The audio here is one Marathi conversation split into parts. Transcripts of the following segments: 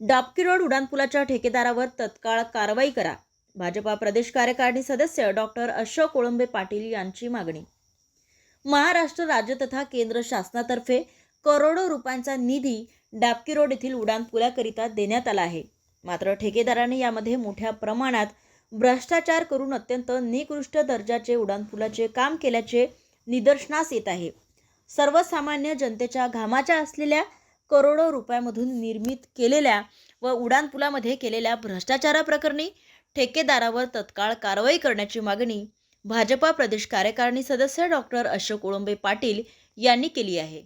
डाबकी रोड उड्डाणपुलाच्या ठेकेदारावर तत्काळ कारवाई करा. भाजपा प्रदेश कार्यकारिणी सदस्य डॉक्टर अशोक कोळंबे पाटील यांची मागणी. महाराष्ट्र राज्य तथा केंद्र शासनातर्फे करोडो रुपयांचा निधी डापकी रोड येथील उड्डाणपुलाकरिता देण्यात आला आहे. मात्र ठेकेदाराने यामध्ये मोठ्या प्रमाणात भ्रष्टाचार करून अत्यंत निकृष्ट दर्जाचे उड्डाणपुलाचे काम केल्याचे निदर्शनास येत आहे. सर्वसामान्य जनतेच्या घामाच्या असलेल्या करोडो रुपयामधून निर्मित केलेल्या व उड्डाणपुलामध्ये केलेल्या भ्रष्टाचाराप्रकरणी ठेकेदारावर तत्काळ कारवाई करण्याची मागणी भाजपा प्रदेश कार्यकारिणी सदस्य डॉक्टर अशोक ओळंबे पाटील यांनी केली आहे.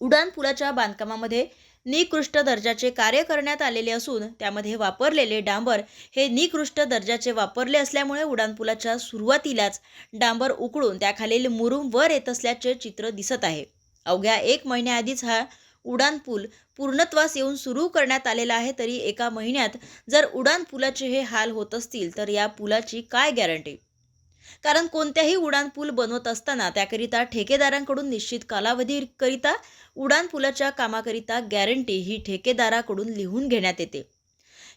उड्डाणपुलाच्या बांधकामामध्ये निकृष्ट दर्जाचे कार्य करण्यात आलेले असून त्यामध्ये वापरलेले डांबर हे निकृष्ट दर्जाचे वापरले असल्यामुळे उड्डाणपुलाच्या सुरुवातीलाच डांबर उकळून त्याखालील मुरुम वर येत असल्याचे चित्र दिसत आहे. अवघ्या एक महिन्याआधीच हा उड्डाणपूल पूर्णत्वास येऊन सुरू करण्यात आलेला आहे तरी एका महिन्यात जर उड्डाणपुलाचे हे हाल होत असतील तर या पुलाची काय गॅरंटी? कारण कोणत्याही उड्डाणपूल बनवत असताना त्याकरिता ठेकेदारांकडून निश्चित कालावधीकरिता उड्डाणपुलाच्या कामाकरिता गॅरंटी ही ठेकेदाराकडून लिहून घेण्यात येते.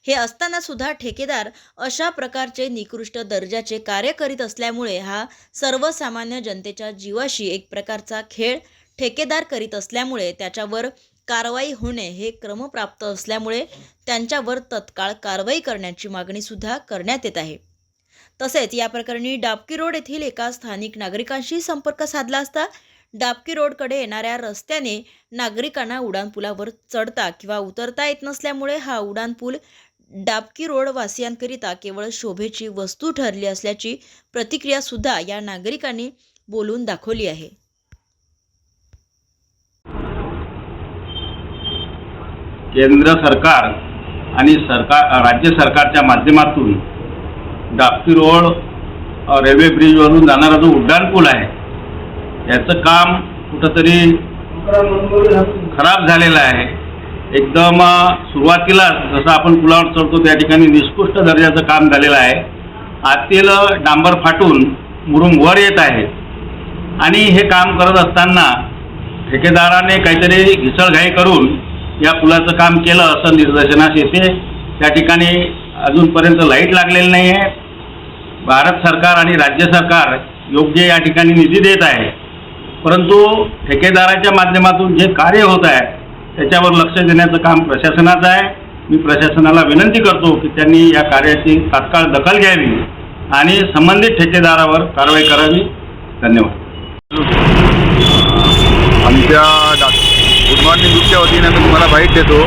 हे असताना सुद्धा ठेकेदार अशा प्रकारचे निकृष्ट दर्जाचे कार्य करीत असल्यामुळे हा सर्वसामान्य जनतेच्या जीवाशी एक प्रकारचा खेळ ठेकेदार करीत असल्यामुळे त्याच्यावर कारवाई होणे हे क्रमप्राप्त असल्यामुळे त्यांच्यावर तत्काळ कारवाई करण्याची मागणीसुद्धा करण्यात येत आहे. तसेच या प्रकरणी डाबकी रोड येथील एका स्थानिक नागरिकांशी संपर्क साधला असता डाबकी रोडकडे येणाऱ्या रस्त्याने नागरिकांना उड्डाणपुलावर चढता किंवा उतरता येत नसल्यामुळे हा उड्डाणपूल डाबकी रोड वासियांकरिता केवळ शोभेची वस्तू ठरली असल्याची प्रतिक्रियासुद्धा या नागरिकांनी बोलून दाखवली आहे. केंद्र सरकार आणि सरकार राज्य सरकारच्या माध्यमातून डापकी रोड रेल्वे ब्रिजवरून जाणारा जो उड्डाणपूल आहे याचं काम कुठंतरी खराब झालेलं आहे. एकदम सुरुवातीला जसं आपण पुलावर चढतो त्या ठिकाणी निष्कृष्ट दर्जाचं काम झालेलं आहे. आतील डांबर फाटून मुरुम वर येत आहे. आणि हे काम करत असताना ठेकेदाराने काहीतरी घिसळघाई करून या पुलाचं काम केलं असं निदर्शनास येते. त्या ठिकाणी अजूनपर्यंत लाइट लागलेली नाही आहे भारत सरकार आणि राज्य सरकार योग्य या ठिकाणी निधी देत आहे. परंतु ठेकेदाराच्या माध्यमातून जे कार्य होत आहे त्याच्यावर लक्ष देण्याचं काम प्रशासनाचं आहे. मी प्रशासनाला विनंती करतो की त्यांनी या कार्याची तात्काळ दखल घ्यावी आणि संबंधित ठेकेदारावर कारवाई करावी. धन्यवाद. आमच्या मॉर्निंग ग्रुपच्या वतीने मी तुम्हाला माहीत देतो.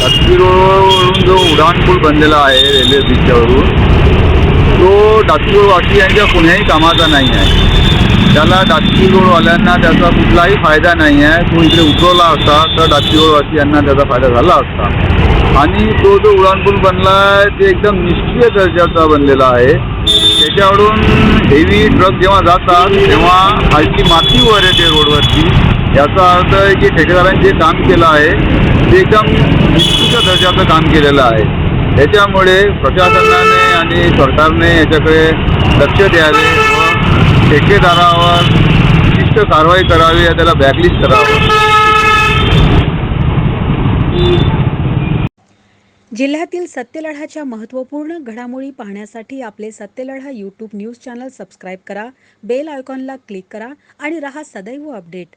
डाचकी रोडवरून जो उड्डाणपूल बनलेला आहे रेल्वे ब्रिजच्यावरून तो डाचकी रोडवासियांच्या कुण्याही कामाचा नाही आहे. त्याला डाचकी रोडवाल्यांना त्याचा कुठलाही फायदा नाही आहे. तो इकडे उतरवला असता तर डाचकी रोडवासियांना त्याचा फायदा झाला असता. आणि तो जो उड्डाणपूल बनला आहे ते एकदम निष्क्रिय दर्जाचा बनलेला आहे. त्याच्यावरून हेवी ट्रक जेव्हा जातात तेव्हा खालची माती वर येते रोडवरची याचा अर्थ आहे की ठेकेदारांनी जे काम केलं आहे ते एकदम निष्कृष्ट दर्जाचं काम केलेलं आहे. त्याच्यामुळे प्रशासनाने आणि सरकारने याच्याकडे लक्ष द्यावे व ठेकेदारावर विशिष्ट कारवाई करावी या त्याला बॅकलिस्ट करावं. जिल्ह्यातील सत्यलढाच्या महत्त्वपूर्ण घडामोडी पाहण्यासाठी आपले Satyaladha YouTube news channel subscribe करा बेल आयकॉनला क्लिक करा आणि रहा सदैव अपडेट